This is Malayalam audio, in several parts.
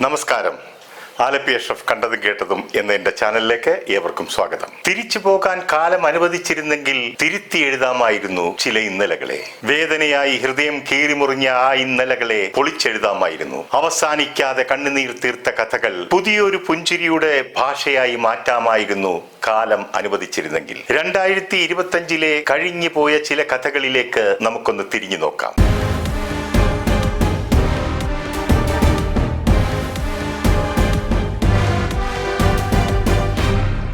നമസ്കാരം. ആലപ്പി അഷ്റഫ് കണ്ടതും കേട്ടതും എന്ന എന്റെ ചാനലിലേക്ക് ഏവർക്കും സ്വാഗതം. തിരിച്ചു പോകാൻ കാലം അനുവദിച്ചിരുന്നെങ്കിൽ തിരുത്തി എഴുതാമായിരുന്നു ചില ഇന്നലകളെ. വേദനയായി ഹൃദയം കീറിമുറിഞ്ഞ ആ ഇന്നലകളെ പൊളിച്ചെഴുതാമായിരുന്നു. അവസാനിക്കാതെ കണ്ണുനീർ തീർത്ത കഥകൾ പുതിയൊരു പുഞ്ചിരിയുടെ ഭാഷയായി മാറ്റാമായിരുന്നു കാലം അനുവദിച്ചിരുന്നെങ്കിൽ. രണ്ടായിരത്തി ഇരുപത്തഞ്ചിലെ കഴിഞ്ഞു പോയ ചില കഥകളിലേക്ക് നമുക്കൊന്ന് തിരിഞ്ഞു നോക്കാം.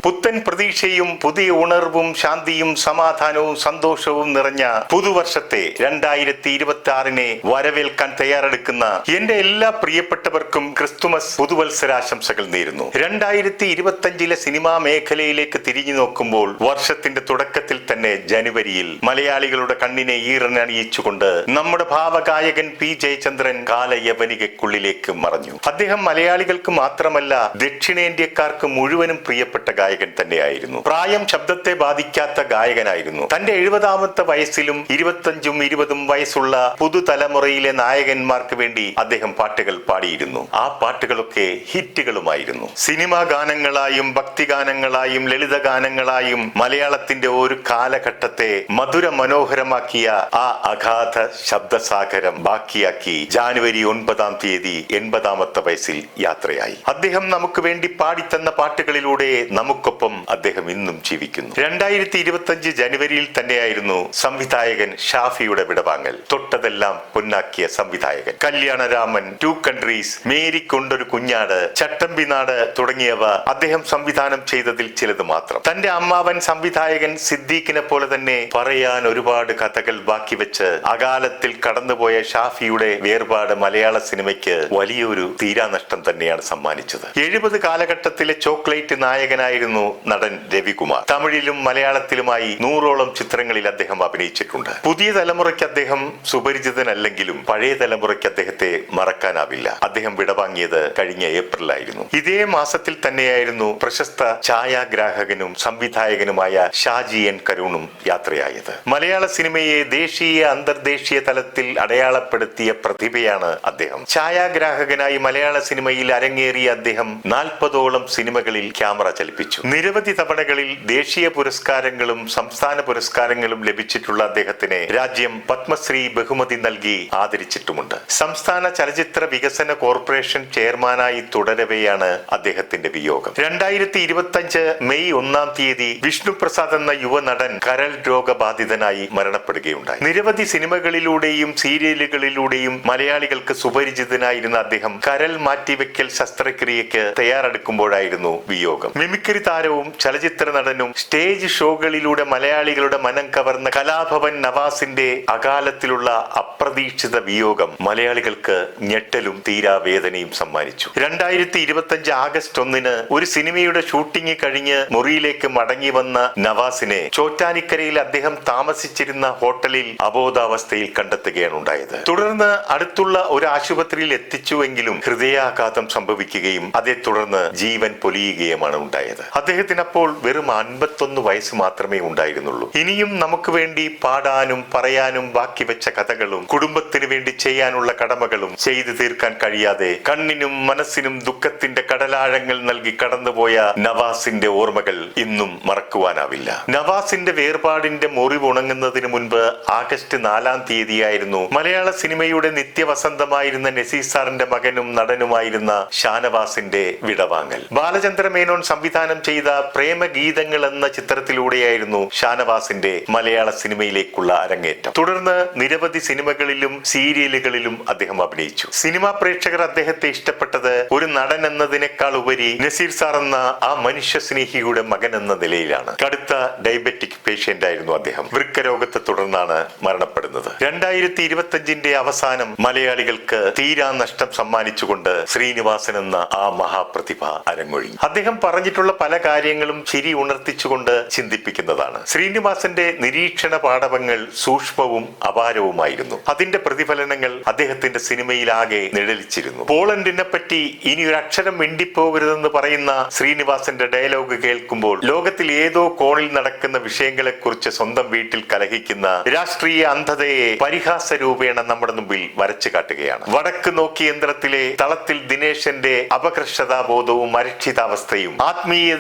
പുത്തൻ പ്രതീക്ഷയും പുതിയ ഉണർവും ശാന്തിയും സമാധാനവും സന്തോഷവും നിറഞ്ഞ പുതുവർഷത്തെ രണ്ടായിരത്തി ഇരുപത്തി ആറിനെ വരവേൽക്കാൻ തയ്യാറെടുക്കുന്ന എന്റെ എല്ലാ പ്രിയപ്പെട്ടവർക്കും ക്രിസ്തുമസ് പുതുവത്സരാശംസകൾ നേരുന്നു. രണ്ടായിരത്തി ഇരുപത്തി അഞ്ചിലെ സിനിമാ മേഖലയിലേക്ക് തിരിഞ്ഞു നോക്കുമ്പോൾ വർഷത്തിന്റെ തുടക്കത്തിൽ തന്നെ ജനുവരിയിൽ മലയാളികളുടെ കണ്ണിനെ ഈറനണിയിച്ചുകൊണ്ട് നമ്മുടെ ഭാവഗായകൻ പി ജയചന്ദ്രൻ കാലയവനികക്കുള്ളിലേക്ക് മറഞ്ഞു. അദ്ദേഹം മലയാളികൾക്ക് മാത്രമല്ല ദക്ഷിണേന്ത്യക്കാർക്ക് മുഴുവനും പ്രിയപ്പെട്ട ഗായകൻ തന്നെയായിരുന്നു. പ്രായം ശബ്ദത്തെ ബാധിക്കാത്ത ഗായകനായിരുന്നു. തന്റെ എഴുപതാമത്തെ വയസ്സിലും ഇരുപത്തഞ്ചും ഇരുപതും വയസ്സുള്ള പുതുതലമുറയിലെ നായകന്മാർക്ക് വേണ്ടി അദ്ദേഹം പാട്ടുകൾ പാടിയിരുന്നു. ആ പാട്ടുകളൊക്കെ ഹിറ്റുകളുമായിരുന്നു. സിനിമാ ഗാനങ്ങളായും ഭക്തിഗാനങ്ങളായും ലളിത ഗാനങ്ങളായും മലയാളത്തിന്റെ ഒരു കാലഘട്ടത്തെ മധുര മനോഹരമാക്കിയ ആ അഗാധ ശബ്ദസാഗരം ബാക്കിയാക്കി ജാനുവരി ഒൻപതാം തീയതി എൺപതാമത്തെ വയസ്സിൽ യാത്രയായി. അദ്ദേഹം നമുക്ക് വേണ്ടി പാടിത്തന്ന പാട്ടുകളിലൂടെ നമുക്കൊപ്പം അദ്ദേഹം ഇന്നും ജീവിക്കുന്നു. രണ്ടായിരത്തി ഇരുപത്തി ജനുവരിയിൽ തന്നെയായിരുന്നു സംവിധായകൻ ഷാഫിയുടെ വിടവാങ്ങൽ. തൊട്ടതെല്ലാം പൊന്നാക്കിയ സംവിധായകൻ. കല്യാണരാമൻ ടു കൺട്രീസ് മേരി കൊണ്ടൊരു കുഞ്ഞാട് ചട്ടമ്പിനാട് തുടങ്ങിയവ അദ്ദേഹം സംവിധാനം ചെയ്തതിൽ ചിലത് മാത്രം. തന്റെ അമ്മാവൻ സംവിധായകൻ സിദ്ദീഖിനെ പോലെ തന്നെ പറയാൻ ഒരുപാട് കഥകൾ ബാക്കി വെച്ച് അകാലത്തിൽ കടന്നുപോയ ഷാഫിയുടെ വേർപാട് മലയാള സിനിമയ്ക്ക് വലിയൊരു തീരാനഷ്ടം തന്നെയാണ് സമ്മാനിച്ചത്. എഴുപത് കാലഘട്ടത്തിലെ ചോക്ലേറ്റ് നായകനായിരുന്നു നടൻ രവികുമാർ. തമിഴിലും മലയാളത്തിലുമായി നൂറോളം ചിത്രങ്ങളിൽ അദ്ദേഹം അഭിനയിച്ചിട്ടുണ്ട്. പുതിയ തലമുറയ്ക്ക് അദ്ദേഹം സുപരിചിതനല്ലെങ്കിലും പഴയ തലമുറയ്ക്ക് അദ്ദേഹത്തെ മറക്കാനാവില്ല. അദ്ദേഹം വിടവാങ്ങിയത് കഴിഞ്ഞ ഏപ്രിലായിരുന്നു. ഇതേ മാസത്തിൽ തന്നെയായിരുന്നു പ്രശസ്ത ഛായാഗ്രാഹകനും സംവിധായകനുമായ ഷാജി എൻ കരുണും യാത്രയായത്. മലയാള സിനിമയെ ദേശീയ അന്തർദേശീയ തലത്തിൽ അടയാളപ്പെടുത്തിയ പ്രതിഭയാണ് അദ്ദേഹം. ഛായാഗ്രാഹകനായി മലയാള സിനിമയിൽ അരങ്ങേറിയ അദ്ദേഹം നാൽപ്പതോളം സിനിമകളിൽ ക്യാമറ ചലിപ്പിച്ചു. നിരവധി തവണകളിൽ ദേശീയ പുരസ്കാരങ്ങളും സംസ്ഥാന പുരസ്കാരങ്ങളും ലഭിച്ചിട്ടുള്ള അദ്ദേഹത്തിന് രാജ്യം പത്മശ്രീ ബഹുമതി നൽകി ആദരിച്ചിട്ടുമുണ്ട്. സംസ്ഥാന ചലച്ചിത്ര വികസന കോർപ്പറേഷൻ ചെയർമാനായി തുടരവെയാണ് അദ്ദേഹത്തിന്റെ വിയോഗം. രണ്ടായിരത്തി ഇരുപത്തിയഞ്ച് മെയ് ഒന്നാം തീയതി വിഷ്ണു പ്രസാദ് എന്ന യുവനടൻ കരൾ രോഗബാധിതനായി മരണപ്പെടുകയുണ്ടായി. നിരവധി സിനിമകളിലൂടെയും സീരിയലുകളിലൂടെയും മലയാളികൾക്ക് സുപരിചിതനായിരുന്ന അദ്ദേഹം കരൾ മാറ്റിവെക്കൽ ശസ്ത്രക്രിയക്ക് തയ്യാറെടുക്കുമ്പോഴായിരുന്നു വിയോഗം. മിമിക്രി താരവും ചലച്ചിത്ര നടനും സ്റ്റേജ് ഷോകളിലൂടെ മലയാളികളുടെ മനം കവർന്ന കലാഭവൻ നവാസിന്റെ അകാലത്തിലുള്ള അപ്രതീക്ഷിത വിയോഗം മലയാളികൾക്ക് ഞെട്ടലും തീരാവേദനയും സമ്മാനിച്ചു. രണ്ടായിരത്തി ഇരുപത്തിയഞ്ച് ആഗസ്റ്റ് ഒന്നിന് ഒരു സിനിമയുടെ ഷൂട്ടിംഗ് കഴിഞ്ഞ് മുറിയിലേക്ക് മടങ്ങി വന്ന നവാസിനെ ചോറ്റാനിക്കരയിൽ അദ്ദേഹം താമസിച്ചിരുന്ന ഹോട്ടലിൽ അബോധാവസ്ഥയിൽ കണ്ടെത്തുകയാണ് ഉണ്ടായത്. തുടർന്ന് അടുത്തുള്ള ഒരു ആശുപത്രിയിൽ എത്തിച്ചുവെങ്കിലും ഹൃദയാഘാതം സംഭവിക്കുകയും അതേ തുടർന്ന് ജീവൻ പൊലിയുകയുമാണ് ഉണ്ടായത്. അദ്ദേഹത്തിന് അപ്പോൾ വെറും അൻപത്തൊന്ന് വയസ്സ് മാത്രമേ ഉണ്ടായിരുന്നുള്ളൂ. ഇനിയും നമുക്ക് വേണ്ടി പാടാനും പറയാനും ബാക്കി വെച്ച കഥകളും കുടുംബത്തിന് വേണ്ടി ചെയ്യാനുള്ള കടമകളും ചെയ്തു തീർക്കാൻ കഴിയാതെ കണ്ണിനും മനസ്സിനും ദുഃഖത്തിന്റെ കടലാഴങ്ങൾ നൽകി കടന്നുപോയ നവാസിന്റെ ഓർമ്മകൾ ഇന്നും മറക്കുവാനാവില്ല. നവാസിന്റെ വേർപാടിന്റെ മുറിവ് ഉണങ്ങുന്നതിന് മുൻപ് ആഗസ്റ്റ് നാലാം തീയതിയായിരുന്നു മലയാള സിനിമയുടെ നിത്യവസന്തമായിരുന്ന നസീർ സാറിന്റെ മകനും നടനുമായിരുന്ന ഷാനവാസിന്റെ വിടവാങ്ങൽ. ബാലചന്ദ്ര മേനോൻ സംവിധാനം പ്രേമഗീതങ്ങൾ എന്ന ചിത്രത്തിലൂടെയായിരുന്നു ഷാനവാസിന്റെ മലയാള സിനിമയിലേക്കുള്ള അരങ്ങേറ്റം. തുടർന്ന് നിരവധി സിനിമകളിലും സീരിയലുകളിലും അദ്ദേഹം അഭിനയിച്ചു. സിനിമാ പ്രേക്ഷകർ അദ്ദേഹത്തെ ഇഷ്ടപ്പെട്ടത് ഒരു നടൻ എന്നതിനേക്കാൾ ഉപരി നസീർ സാർ എന്ന ആ മനുഷ്യ സ്നേഹിയുടെ മകൻ എന്ന നിലയിലാണ്. കടുത്ത ഡയബറ്റിക് പേഷ്യന്റ് ആയിരുന്നു അദ്ദേഹം. വൃക്കരോഗത്തെ തുടർന്നാണ് മരണപ്പെടുന്നത്. രണ്ടായിരത്തി ഇരുപത്തി അഞ്ചിന്റെ അവസാനം മലയാളികൾക്ക് തീരാ നഷ്ടം സമ്മാനിച്ചുകൊണ്ട് ശ്രീനിവാസൻ എന്ന ആ മഹാപ്രതിഭ അരങ്ങൊഴി അദ്ദേഹം പറഞ്ഞിട്ടുള്ള പല കാര്യങ്ങളും ചിരി ഉണർത്തിച്ചുകൊണ്ട് ചിന്തിപ്പിക്കുന്നതാണ്. ശ്രീനിവാസന്റെ നിരീക്ഷണ പാഠവങ്ങൾ സൂക്ഷ്മവും അപാരവുമായിരുന്നു. അതിന്റെ പ്രതിഫലനങ്ങൾ അദ്ദേഹത്തിന്റെ സിനിമയിലാകെ നിഴലിച്ചിരുന്നു. പോളണ്ടിനെ പറ്റി ഇനി ഒരു അക്ഷരം മിണ്ടിപ്പോകരുതെന്ന് പറയുന്ന ശ്രീനിവാസന്റെ ഡയലോഗ് കേൾക്കുമ്പോൾ ലോകത്തിൽ ഏതോ കോണിൽ നടക്കുന്ന വിഷയങ്ങളെക്കുറിച്ച് സ്വന്തം വീട്ടിൽ കലഹിക്കുന്ന രാഷ്ട്രീയ അന്ധതയെ പരിഹാസ രൂപേണ നമ്മുടെ മുമ്പിൽ വരച്ചു കാട്ടുകയാണ്. വടക്ക് നോക്കി യന്ത്രത്തിലെ തളത്തിൽ ദിനേശന്റെ അപകർഷതാബോധവും അരക്ഷിതാവസ്ഥയും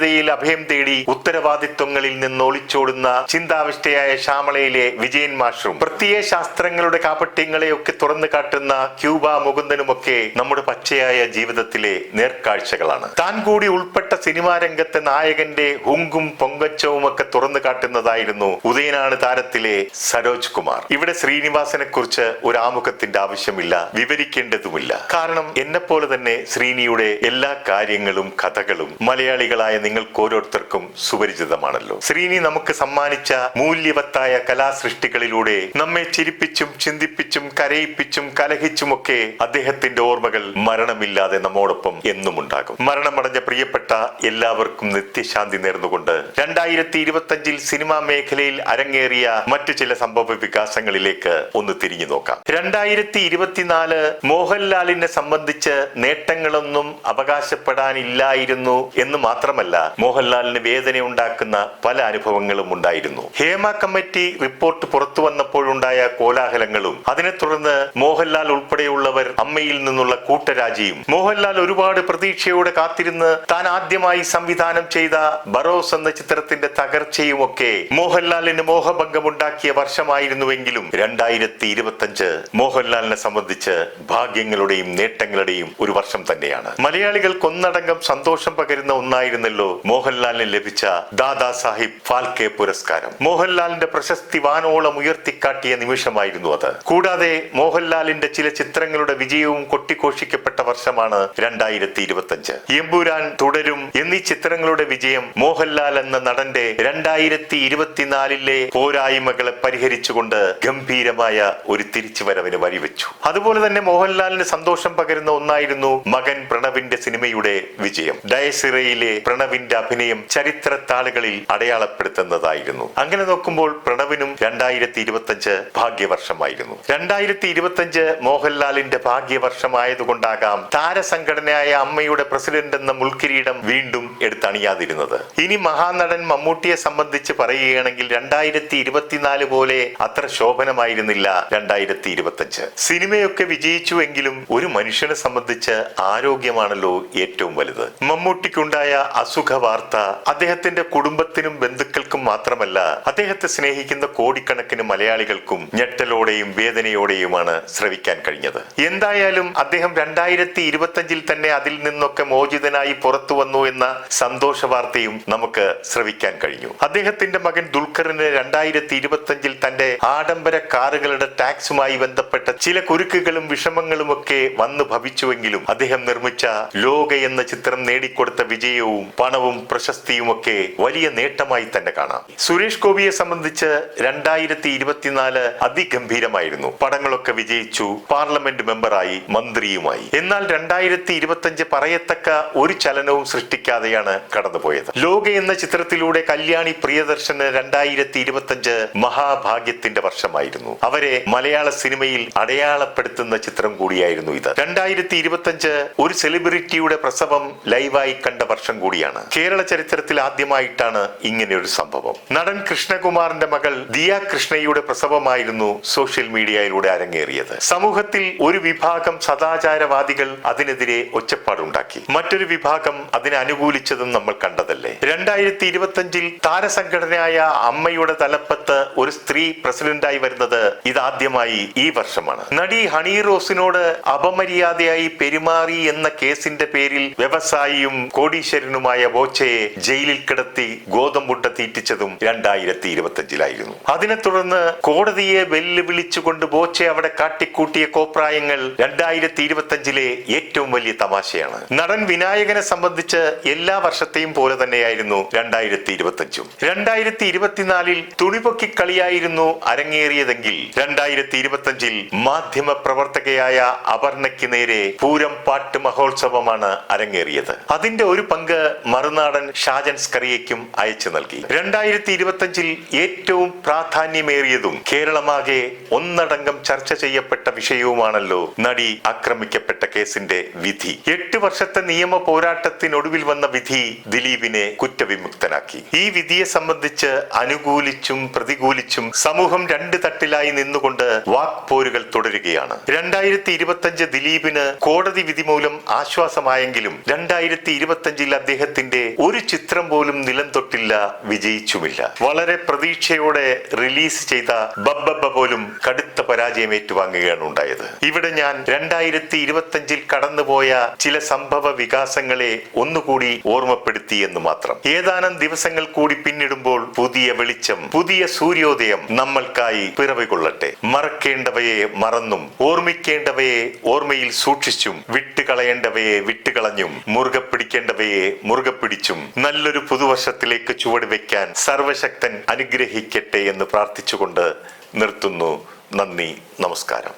ആത്മീയതയിൽ അഭയം തേടി ഉത്തരവാദിത്വങ്ങളിൽ നിന്ന് ഒളിച്ചോടുന്ന ചിന്താവിഷ്ടയായ ശ്യാമളയിലെ വിജയൻ മാഷും പ്രത്യയ ശാസ്ത്രങ്ങളുടെ കാപട്യങ്ങളെയൊക്കെ തുറന്നു കാട്ടുന്ന ക്യൂബ മുകുന്ദനുമൊക്കെ നമ്മുടെ പച്ചയായ ജീവിതത്തിലെ നേർക്കാഴ്ചകളാണ്. താൻ കൂടി ഉൾപ്പെട്ട സിനിമാ രംഗത്തെ നായകന്റെ ഹുങ്കും പൊങ്കച്ചവും ഒക്കെ തുറന്നു കാട്ടുന്നതായിരുന്നു ഉദയനാണ് താരത്തിലെ സരോജ് കുമാർ. ഇവിടെ ശ്രീനിവാസനെ കുറിച്ച് ഒരു ആമുഖത്തിന്റെ ആവശ്യമില്ല വിവരിക്കേണ്ടതുമില്ല. കാരണം എന്നെപ്പോലെ പോലെ തന്നെ ശ്രീനിയുടെ എല്ലാ കാര്യങ്ങളും കഥകളും മലയാളികളായ നിങ്ങൾക്ക് ഓരോരുത്തർക്കും സുപരിചിതമാണല്ലോ. ശ്രീനി നമുക്ക് സമ്മാനിച്ച മൂല്യവത്തായ കലാസൃഷ്ടികളിലൂടെ നമ്മെ ചിരിപ്പിച്ചും ചിന്തിപ്പിച്ചും കരയിപ്പിച്ചും കലഹിച്ചുമൊക്കെ അദ്ദേഹത്തിന്റെ ഓർമ്മകൾ മരണമില്ലാതെ നമ്മോടൊപ്പം എന്നും ഉണ്ടാകും മരണമടഞ്ഞ പ്രിയപ്പെട്ട എല്ലാവർക്കും നിത്യശാന്തി നേർന്നുകൊണ്ട് രണ്ടായിരത്തി ഇരുപത്തി അഞ്ചിൽ സിനിമാ മേഖലയിൽ അരങ്ങേറിയ മറ്റു ചില സംഭവ വികാസങ്ങളിലേക്ക് ഒന്ന് തിരിഞ്ഞു നോക്കാം. രണ്ടായിരത്തി ഇരുപത്തിനാല് മോഹൻലാലിനെ സംബന്ധിച്ച് നേട്ടങ്ങളൊന്നും അവകാശപ്പെടാനില്ലായിരുന്നു എന്ന് മാത്രമല്ല മോഹൻലാലിന് വേദന ഉണ്ടാക്കുന്ന പല അനുഭവങ്ങളും ഉണ്ടായിരുന്നു. ഹേമ കമ്മിറ്റി റിപ്പോർട്ട് പുറത്തു വന്നപ്പോഴുണ്ടായ കോലാഹലങ്ങളും അതിനെ തുടർന്ന് മോഹൻലാൽ ഉൾപ്പെടെയുള്ളവർ അമ്മയിൽ നിന്നുള്ള കൂട്ടരാജിയും മോഹൻലാൽ ഒരുപാട് പ്രതീക്ഷയോടെ കാത്തിരുന്ന് താൻ ആദ്യമായി സംവിധാനം ചെയ്ത ബറോസ് എന്ന ചിത്രത്തിന്റെ തകർച്ചയും ഒക്കെ മോഹൻലാലിന് മോഹഭംഗമുണ്ടാക്കിയ വർഷമായിരുന്നുവെങ്കിലും രണ്ടായിരത്തി ഇരുപത്തഞ്ച് മോഹൻലാലിനെ സംബന്ധിച്ച് ഭാഗ്യങ്ങളുടെയും നേട്ടങ്ങളുടെയും ഒരു വർഷം തന്നെയാണ്. മലയാളികൾക്ക് ഒന്നടങ്കം സന്തോഷം പകരുന്ന ഒന്നായിരുന്നല്ലോ മോഹൻലാലിന് ലഭിച്ച ദാദാ സാഹിബ് ഫാൽക്കെ പുരസ്കാരം. മോഹൻലാലിന്റെ പ്രശസ്തി വാനോളം ഉയർത്തിക്കാട്ടിയ നിമിഷമായിരുന്നു അത്. കൂടാതെ മോഹൻലാലിന്റെ ചില ചിത്രങ്ങളുടെ വിജയവും കൊട്ടിഘോഷിക്കപ്പെട്ട വർഷമാണ് രണ്ടായിരത്തി ഇരുപത്തഞ്ച് എമ്പുരാൻ തുടരും എന്നീ ചിത്രങ്ങളുടെ വിജയം മോഹൻലാൽ എന്ന നടന്റെ രണ്ടായിരത്തി ഇരുപത്തിനാലിലെ പോരായ്മകളെ പരിഹരിച്ചുകൊണ്ട് ഗംഭീരമായ ഒരു തിരിച്ചുവരവിന് വഴിവെച്ചു. അതുപോലെ തന്നെ മോഹൻലാലിന് സന്തോഷം പകരുന്ന ഒന്നായിരുന്നു മകൻ പ്രണവിന്റെ സിനിമയുടെ വിജയം. ഡയസിറയിലെ പ്രണവിന്റെ അഭിനയം ചരിത്ര താളുകളിൽ അടയാളപ്പെടുത്തുന്നതായിരുന്നു. അങ്ങനെ നോക്കുമ്പോൾ പ്രണവിനും രണ്ടായിരത്തി ഇരുപത്തഞ്ച് ഭാഗ്യവർഷമായിരുന്നു. രണ്ടായിരത്തി ഇരുപത്തഞ്ച് മോഹൻലാലിന്റെ ഭാഗ്യവർഷമായതുകൊണ്ടാകാം താരസംഘടനയായ അമ്മയുടെ പ്രസിഡന്റ് എന്ന മുൾക്കിരീടം വീണ്ടും എടുത്തണിയാതിരുന്നത്. ഇനി മഹാനടൻ മമ്മൂട്ടിയെ സംബന്ധിച്ച് പറയുകയാണെങ്കിൽ രണ്ടായിരത്തി ഇരുപത്തിനാല് പോലെ അത്ര ശോഭനമായിരുന്നില്ല രണ്ടായിരത്തി ഇരുപത്തഞ്ച് സിനിമയൊക്കെ വിജയിച്ചുവെങ്കിലും ഒരു മനുഷ്യനെ സംബന്ധിച്ച് ആരോഗ്യമാണല്ലോ ഏറ്റവും വലുത്. മമ്മൂട്ടിക്കുണ്ടായ അസുഖ വാർത്ത അദ്ദേഹത്തിന്റെ കുടുംബത്തിനും ബന്ധുക്കൾക്കും മാത്രമല്ല അദ്ദേഹത്തെ സ്നേഹിക്കുന്ന കോടിക്കണക്കിന് മലയാളികൾക്കും ഞെട്ടലോടെയും വേദനയോടെയുമാണ് ശ്രവിക്കാൻ കഴിഞ്ഞത്. എന്തായാലും അദ്ദേഹം രണ്ടായിരത്തി ഇരുപത്തഞ്ചിൽ തന്നെ അതിൽ നിന്നൊക്കെ മോചിതനായി പുറത്തു വന്നു എന്ന സന്തോഷ വാർത്തയും നമുക്ക് ശ്രവിക്കാൻ കഴിഞ്ഞു. അദ്ദേഹത്തിന്റെ മകൻ ദുൽഖറിന് രണ്ടായിരത്തി ഇരുപത്തഞ്ചിൽ തന്റെ ആഡംബര കാറുകളുടെ ടാക്സുമായി ബന്ധപ്പെട്ട ചില കുരുക്കുകളും വിഷമങ്ങളും ഒക്കെ വന്നു ഭവിച്ചുവെങ്കിലും അദ്ദേഹം നിർമ്മിച്ച ലോക എന്ന ചിത്രം നേടിക്കൊടുത്ത വിജയവും പണവും പ്രശസ്തിയും ഒക്കെ വലിയ നേട്ടമായി തന്നെ കാണാം. സുരേഷ് ഗോപിയെ സംബന്ധിച്ച് രണ്ടായിരത്തി ഇരുപത്തിനാല് അതിഗംഭീരമായിരുന്നു. പടങ്ങളൊക്കെ വിജയിച്ചു പാർലമെന്റ് മെമ്പറായി മന്ത്രിയുമായി. എന്നാൽ രണ്ടായിരത്തി ഇരുപത്തിയഞ്ച് പറയത്തക്ക ഒരു ചലനവും സൃഷ്ടിക്കാതെയാണ് കടന്നുപോയത്. ലോക എന്ന ചിത്രത്തിലൂടെ കല്യാണി പ്രിയദർശന് രണ്ടായിരത്തി ഇരുപത്തിയഞ്ച് മഹാഭാഗ്യത്തിന്റെ വർഷമായിരുന്നു. അവരെ മലയാള സിനിമയിൽ അടയാളപ്പെടുത്തുന്ന ചിത്രം കൂടിയായിരുന്നു ഇത്. രണ്ടായിരത്തി ഇരുപത്തിയഞ്ച് ഒരു സെലിബ്രിറ്റിയുടെ പ്രസവം ലൈവായി കണ്ട വർഷം കൂടിയാണ്. കേരള ചരിത്രത്തിൽ ആദ്യമായിട്ടാണ് ഇങ്ങനെ ഒരു സംഭവം. നടൻ കൃഷ്ണകുമാറിന്റെ മകൾ ദിയ കൃഷ്ണയുടെ പ്രസവമായിരുന്നു സോഷ്യൽ മീഡിയയിലൂടെ അരങ്ങേറിയത്. സമൂഹത്തിൽ ഒരു വിഭാഗം സദാചാരവാദികൾ അതിനെതിരെ ഒച്ചപ്പാടുണ്ടാക്കി. മറ്റൊരു വിഭാഗം അതിനെ അനുകൂലിച്ചതും നമ്മൾ കണ്ടതല്ലേ? രണ്ടായിരത്തി ഇരുപത്തിയഞ്ചിൽ താരസംഘടനയായ അമ്മയുടെ തലപ്പത്ത് ഒരു സ്ത്രീ പ്രസിഡന്റായി വരുന്നത് ഇതാദ്യമായി ഈ വർഷമാണ്. നടി ഹണി റോസിനോട് അപമര്യാദയായി പെരുമാറി എന്ന കേസിന്റെ പേരിൽ വ്യവസായിയും കോടീശ്വരനുമായ ബോച്ചയെ ജയിലിൽ കിടത്തി ഗോതമ്പുണ്ട തീറ്റിച്ചതും രണ്ടായിരത്തി ഇരുപത്തിയഞ്ചിലായിരുന്നു അതിനെ തുടർന്ന് കോടതിയെ വെല്ലുവിളിച്ചുകൊണ്ട് ബോച്ചെ അവിടെ കാട്ടിക്കൂട്ടിയ കോപ്രായങ്ങൾ രണ്ടായിരത്തി ഇരുപത്തിയഞ്ചിലെ ഏറ്റവും വലിയ തമാശയാണ്. നടൻ വിനായകനെ സംബന്ധിച്ച് എല്ലാ വർഷത്തെയും പോലെ തന്നെയായിരുന്നു രണ്ടായിരത്തി ഇരുപത്തിയഞ്ചും രണ്ടായിരത്തി ഇരുപത്തിനാലിൽ തുണിപൊക്കി കളിയായിരുന്നു അരങ്ങേറിയതെങ്കിൽ രണ്ടായിരത്തി ഇരുപത്തിയഞ്ചിൽ മാധ്യമ പ്രവർത്തകയായ അപർണയ്ക്ക് നേരെ പൂരം പാട്ട് മഹോത്സവമാണ് അരങ്ങേറിയത്. അതിന്റെ ഒരു പങ്ക് മറുനാടൻ ഷാജൻ സ്കറിയയ്ക്കും അയച്ചു നൽകി. രണ്ടായിരത്തി ഇരുപത്തിയഞ്ചിൽ ഏറ്റവും പ്രാധാന്യമേറിയതും കേരളമാകെ ഒന്നടങ്കം ചർച്ച ചെയ്യപ്പെട്ട വിഷയവുമാണല്ലോ നടി ആക്രമിക്കപ്പെട്ട കേസിന്റെ വിധി. എട്ട് വർഷത്തെ നിയമ പോരാട്ടത്തിനൊടുവിൽ വന്ന വിധി ദിലീപിനെ കുറ്റവിമുക്തനാക്കി. ഈ വിധിയെ സംബന്ധിച്ച് അനുകൂലിച്ചും പ്രതികൂലിച്ചും സമൂഹം രണ്ട് തട്ടിലായി നിന്നുകൊണ്ട് വാക്പോരുകൾ തുടരുകയാണ്. രണ്ടായിരത്തി ഇരുപത്തിയഞ്ച് ദിലീപിന് കോടതി വിധി മൂലം ആശ്വാസമായെങ്കിലും രണ്ടായിരത്തി ഇരുപത്തിയഞ്ചിൽ അദ്ദേഹത്തിന്റെ ഒരു ചിത്രം പോലും നിലം തൊട്ടില്ല വിജയിച്ചുമില്ല. വളരെ പ്രതീക്ഷയോടെ റിലീസ് ചെയ്ത ബബ്ബബ്ബ പോലും കടുത്ത പരാജയം ഏറ്റുവാങ്ങുകയാണ് ഉണ്ടായത്. ഇവിടെ ഞാൻ രണ്ടായിരത്തി ഇരുപത്തിയഞ്ചിൽ കടന്നുപോയ ചില സംഭവ വികാസങ്ങളെ ഒന്നുകൂടി ഓർമ്മപ്പെടുത്തി എന്ന് മാത്രം. ഏതാനും ദിവസങ്ങൾ കൂടി പിന്നിടുമ്പോൾ പുതിയ വെളിച്ചം പുതിയ സൂര്യോദയം നമ്മൾക്കായി പിറവികൊള്ളട്ടെ. മറക്കേണ്ടവയെ മറന്നും ഓർമ്മിക്കേണ്ടവയെ ഓർമ്മയിൽ സൂക്ഷിച്ചും വിട്ടുകളയേണ്ടവയെ വിട്ടുകളഞ്ഞും മുറുകെ പിടിക്കേണ്ടവയെ മുറുകെ പിടിച്ചും നല്ലൊരു പുതുവർഷത്തിലേക്ക് ചുവട് വെക്കാൻ സർവശക്തൻ അനുഗ്രഹിക്കട്ടെ എന്ന് പ്രാർത്ഥിച്ചുകൊണ്ട് നിർത്തുന്നു. നന്ദി നമസ്കാരം.